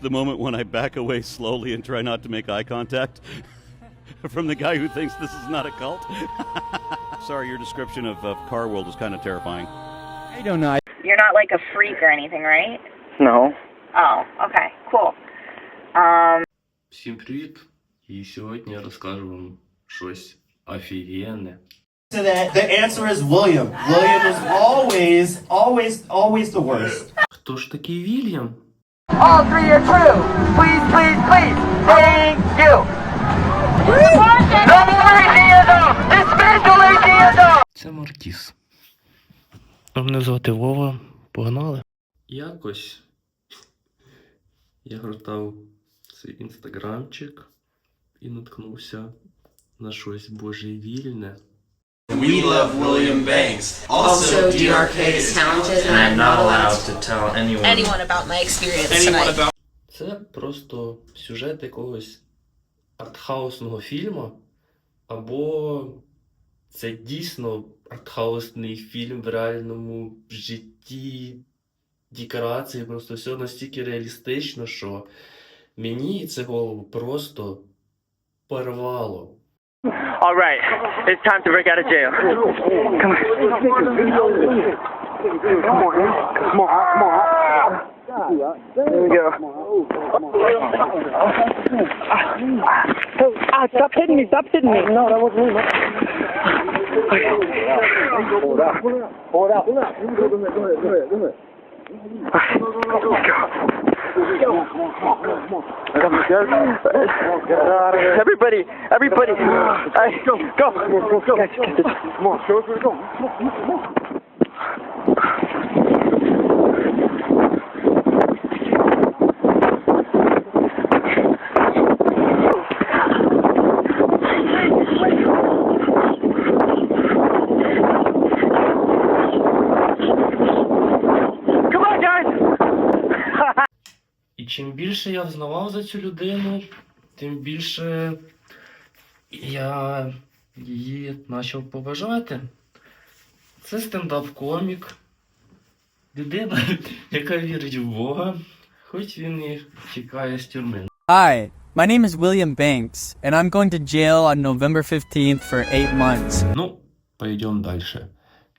the moment when I back away slowly and try not to make eye contact from the guy who thinks this is not a cult. Sorry, your description of, of Car World is kind of terrifying. I don't know. I You're not like a freak or anything, right? No. Oh, okay, cool. Um, Всім привіт! І сьогодні я розкажу вам щось офігенне. to that, the answer is William. William is always, always, always the worst. Хто ж такий Вільям? All three are true. Please, please, please. Thank you. Це Мартіс. Мене звати Вова. Погнали. Якось я гортав цей інстаграмчик і наткнувся на щось божевільне. We love William Banks. Also, DRK is talented and I'm not allowed to tell anyone, anyone about my experience tonight. Це просто сюжет якогось артхаусного фільму, або це дійсно артхаусний фільм в реальному житті, декорації, просто все настільки реалістично, що мені це голову просто порвало. All right. It's time to break out of jail. Come on. Come on, come on, come on. There we go. Oh, ah, stop hitting me. Stop hitting me. No, that wasn't me. Pull it out. Pull it out. Go ahead. Go ahead. Go ahead. Go ahead. Everybody, everybody, Hey, go, go, go, go. Come on, show us where to go. Come І чим більше я взнавав за цю людину, тим більше я її почав поважати. Це стендап-комік, людина, яка вірить в Бога, хоч він і тікає з тюрми. Hi, my name is William Banks, and I'm going to jail on November 15th for eight months. Ну, пойдемо далі.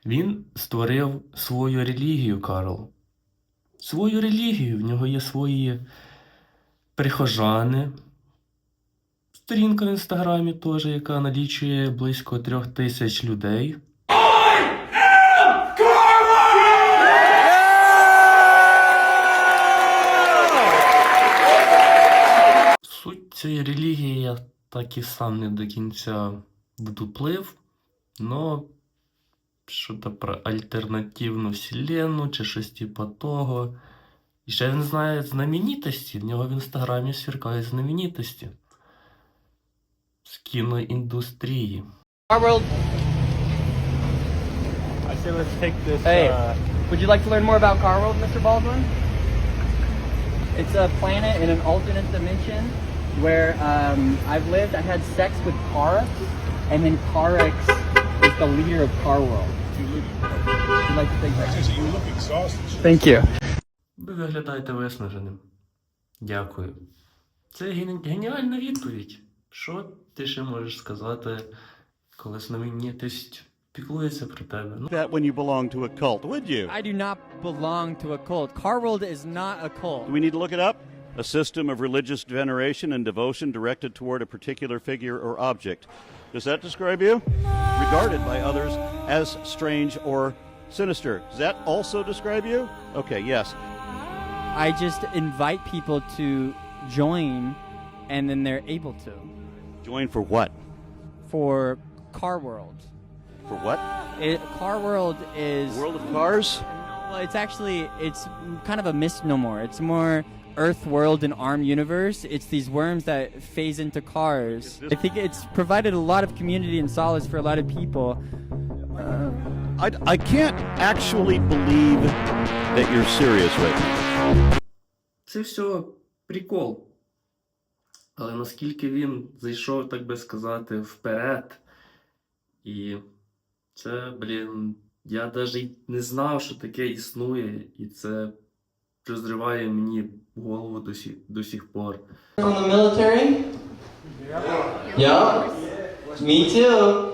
Він створив свою релігію, Карл. Свою релігію. В нього є свої прихожани. Сторінка в інстаграмі теж, яка налічує близько трьох тисяч людей. Суть цієї релігії я так і сам не до кінця вдуплив, но що то про альтернативну вселенну чи щось типа того. І ще він знає знаменитості. В нього в інстаграмі сверкають знаменитості з кіноіндустрії. Hey, would you like to learn more about Car World, Mr. Baldwin? It's a planet in an alternate dimension where um, I've lived. I had sex with Kara, and then Karex is the leader of Car World. Thank you. Ви виглядаєте виснаженим. Дякую. Це ген- геніальна відповідь. Що ти ще можеш сказати, коли знаменитість піклується про тебе? Ну, That when you belong to a cult, would you? I do not belong to a cult. Car World is not a cult. Do we need to look it up? A system of religious veneration and devotion directed toward a particular figure or object. Does that describe you? Regarded by others as strange or sinister. Does that also describe you? Okay, yes. I just invite people to join, and then they're able to. Join for what? For Car World. For what? It, Car World is World of Cars? well. It's actually it's kind of a misnomer. It's more Earth World and Arm Universe. It's these worms that phase into cars. I think it's provided a lot of community and solace for a lot of people. I, I can't actually believe that you're serious right now. Це все прикол. Але наскільки він зайшов, так би сказати, вперед. І це, блін, я навіть не знав, що таке існує. І це розриває мені голову до сих, до сих пор. From the military? Yeah. Me too.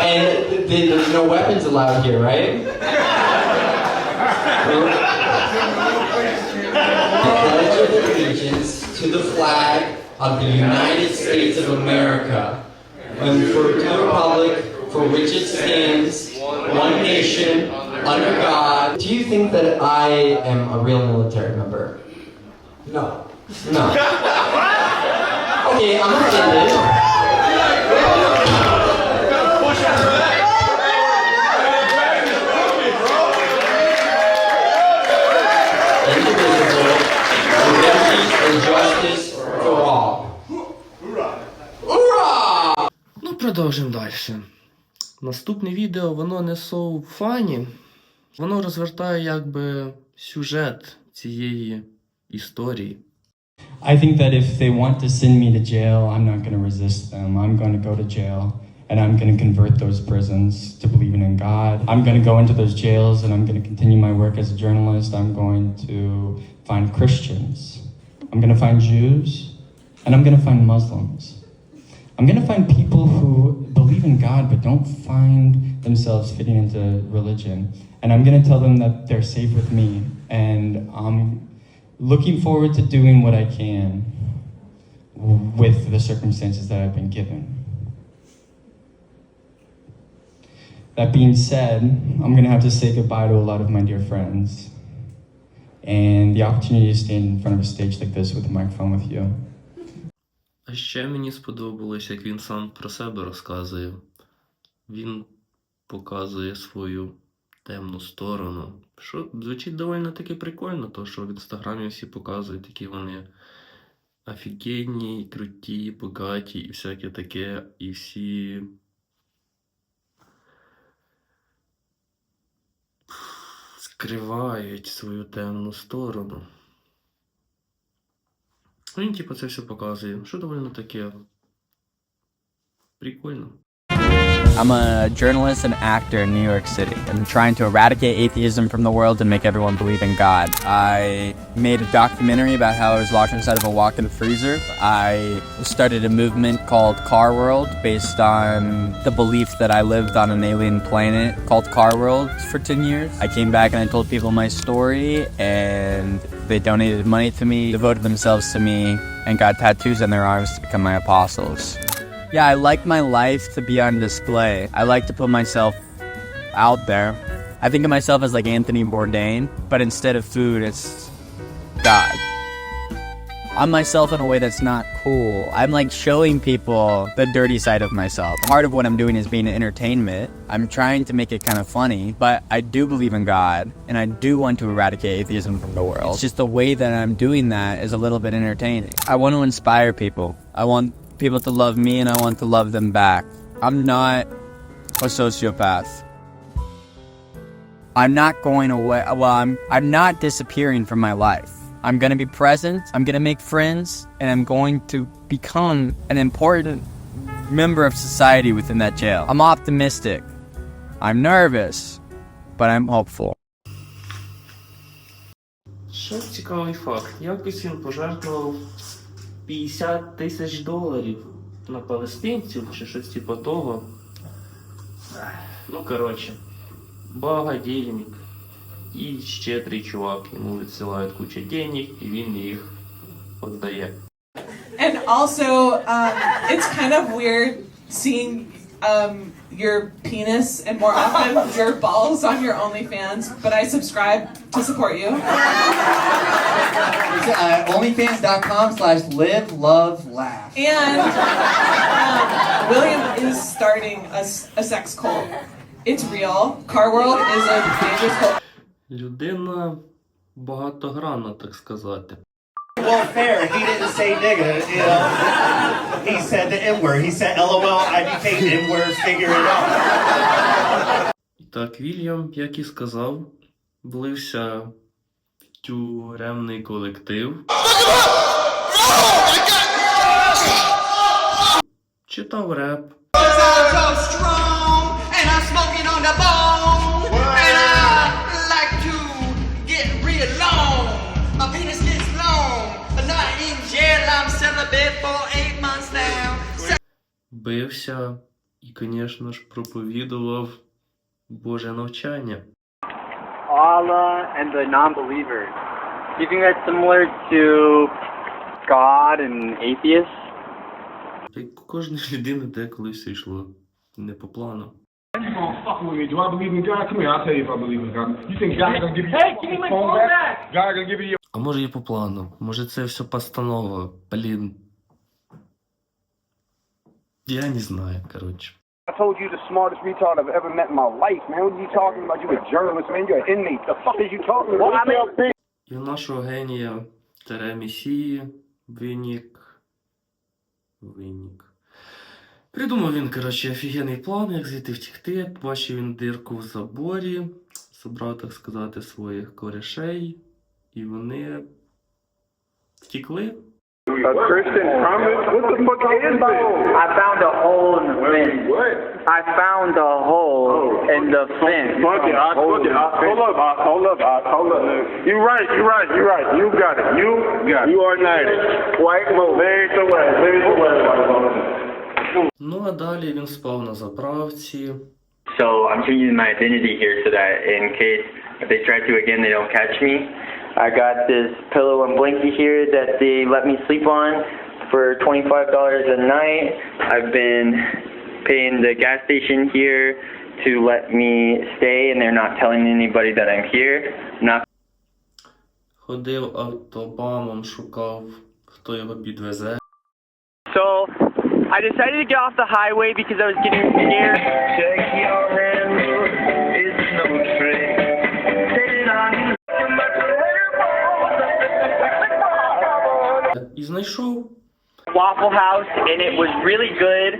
And th- th- there's no weapons allowed here, right? I pledge of allegiance to the flag of the United States of America and for the republic for which it stands, one nation, under God. Do you think that I am a real military member? No. No. Okay, I'm offended. Продовжимо далі. Наступне відео, воно не so funny. Воно розвертає якби сюжет цієї історії. I think that if they want to send me to jail, I'm not to resist them. I'm to go to jail and I'm to convert those prisons to believing in God. I'm to go into those jails and I'm to continue my work as a journalist. I'm going to find Christians. I'm to find Jews and I'm to find Muslims. I'm going to find people who believe in God but don't find themselves fitting into religion. And I'm going to tell them that they're safe with me and I'm looking forward to doing what I can with the circumstances that I've been given. That being said, I'm going to have to say goodbye to a lot of my dear friends. And the opportunity to stand in front of a stage like this with a microphone with you. А ще мені сподобалось, як він сам про себе розказує. Він показує свою темну сторону. Що звучить доволі таки прикольно, то що в інстаграмі всі показують, які вони офігенні, круті, богаті і всяке таке, і всі. скривають свою темну сторону. Він, типу, це все показує, що доволі таке прикольно. I'm a journalist and actor in New York City. I'm trying to eradicate atheism from the world and make everyone believe in God. I made a documentary about how I was locked inside of a walk-in freezer. I started a movement called Car World based on the belief that I lived on an alien planet called Car World for 10 years. I came back and I told people my story and they donated money to me, devoted themselves to me, and got tattoos on their arms to become my apostles. Yeah, I like my life to be on display. I like to put myself out there. I think of myself as like Anthony Bourdain, but instead of food, it's God. I'm myself in a way that's not cool. I'm like showing people the dirty side of myself. Part of what I'm doing is being entertainment. I'm trying to make it kind of funny, but I do believe in God and I do want to eradicate atheism from the world. It's just the way that I'm doing that is a little bit entertaining. I want to inspire people. I want people to love me and I want to love them back. I'm not a sociopath. I'm not going away. Well, I'm I'm not disappearing from my life. I'm going to be present. I'm going to make friends and I'm going to become an important member of society within that jail. I'm optimistic. I'm nervous, but I'm hopeful. Ще цікавий факт. Якось він пожертвував 50 тисяч доларів на палестинців чи щось типу того. Ну, коротше, багадільник. І щедрий чувак. Йому відсилають кучу денег, і він їх віддає. And also, um, it's kind of weird seeing um, your penis and more often your balls on your OnlyFans, but I subscribe to support you. Uh, Onlyfans.com slash live, love, laugh. And um, William is starting a, s- a sex cult. It's real. Car World is a dangerous cult. Людина багатогранна, так сказати. Well, fair. He didn't say nigga. You know? He said the N word. He said LOL. I became N word. Figure it out. І так, Вільям, як і сказав, влився в тюремний колектив. Читав реп. and I'm smoking on the bone. Бився і, звісно ж, проповідував Боже навчання. Allah and the non-believer. Do you think that's similar to God and atheists? Й у кожної людини деколи все йшло не по плану. fucking with me. Do I believe in God? Come here, I'll tell you if I believe in God. You think God gonna give you Hey, give me my phone back? God gonna give you your А може і по плану. Може це все постанова. Блін. Я не знаю, коротше. I told you the smartest retard I've ever met in my life, man. What are you talking about? You a journalist, man. You're an inmate. The fuck is you talking about? Well, I mean, І у нашого генія Тере Месії винік. Винік. Придумав він, коротше, офігенний план, як звідти втікти. Бачив він дирку в заборі, зібрав, так сказати, своїх корешей, і вони втікли. a Christian promise? What the fuck is this? I found a hole in the fence. What? I found a hole in the fence. Fuck it, I told you. I, hold up, I, hold up, I, hold up. You right, you right, you right. You got it. You got it. You are knighted. White mo, there's the way, there's the way, white mo. Ну а далі він спав на заправці. So I'm changing my identity here so that in case if they try to again, they don't catch me. I got this pillow and blanket here that they let me sleep on for $25 a night. I've been paying the gas station here to let me stay, and they're not telling anybody that I'm here. Not Ходив автобамом, шукав, хто його підвезе. So I decided to get off the highway because I was getting scared. І знайшов. Waffle House, and it was really good.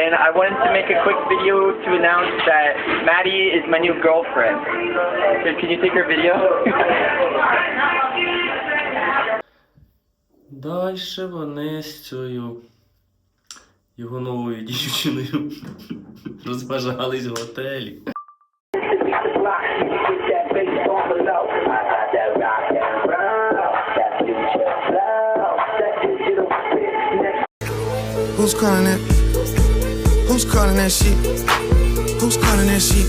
And I wanted to make a quick video to announce that Maddie is my new girlfriend. Can you take her video? Дальше вони з цією його новою дівчиною розважались в готелі. Who's calling that? Who's calling that sheep? Who's calling that sheep?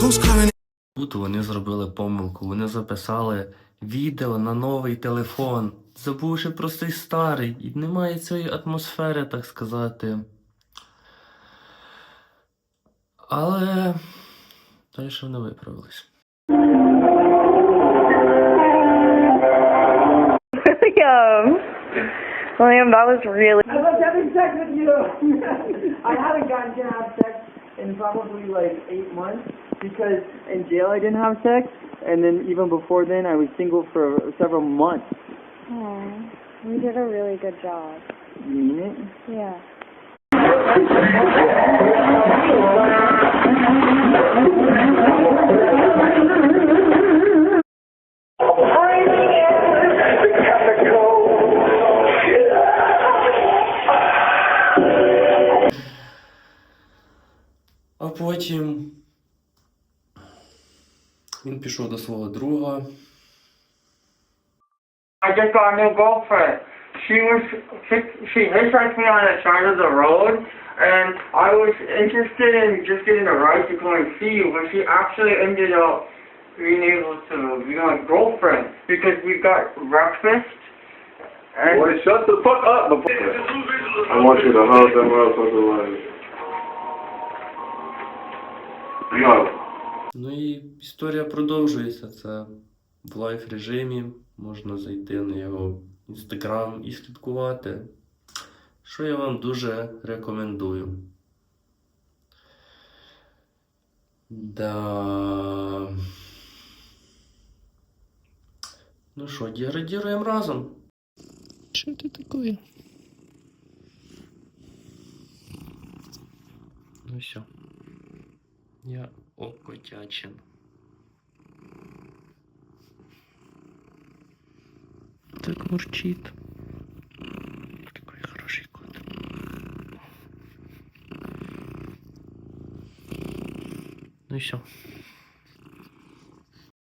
Who's calling Тут вони зробили помилку. Вони записали відео на новий телефон, забувши про цей старий, і немає цієї атмосфери, так сказати. Але далі вони виправились. William, that was really. I was having sex with you. I haven't gotten to have sex in probably like eight months because in jail I didn't have sex, and then even before then I was single for several months. Aw, we did a really good job. You mean it? Yeah. потім він пішов до свого друга. I just got a new girlfriend. She was she, she hitchhiked me on the side of the road, and I was interested in just getting a ride to come and see you, but she actually ended up being able to be my girlfriend because we got breakfast. And Boy, shut the fuck up before. I want you to hug that motherfucker Ну і історія продовжується. Це в лайф режимі. Можна зайти на його інстаграм і слідкувати. Що я вам дуже рекомендую. Да. Ну що, деградіруємо разом. Що ти такое? Ну все. Я окотячен. Так мурчит. Такой хороший кот. Ну и що?